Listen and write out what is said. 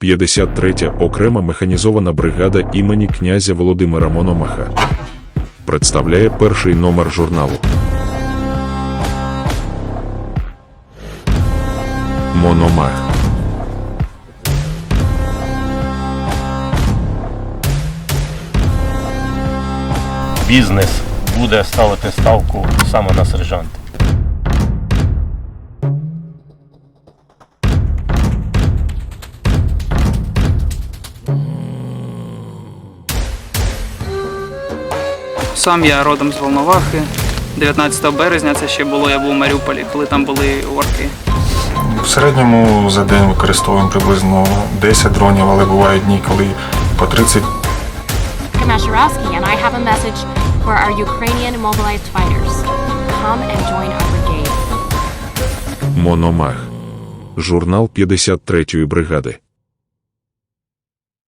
53 окрема механізована бригада імені князя Володимира Мономаха представляє перший номер журналу. Мономах. Бізнес буде ставити ставку саме на сержанта. Сам я родом з Волновахи. 19 березня це ще було, я був у Маріуполі, коли там були орки. В середньому за день використовуємо приблизно 10 дронів, але бувають дні, коли по 30 Kamashirowski, and I have a message for our Ukrainian mobilized fighters. Come and join our brigade. Мономах. Журнал 53-ї бригади.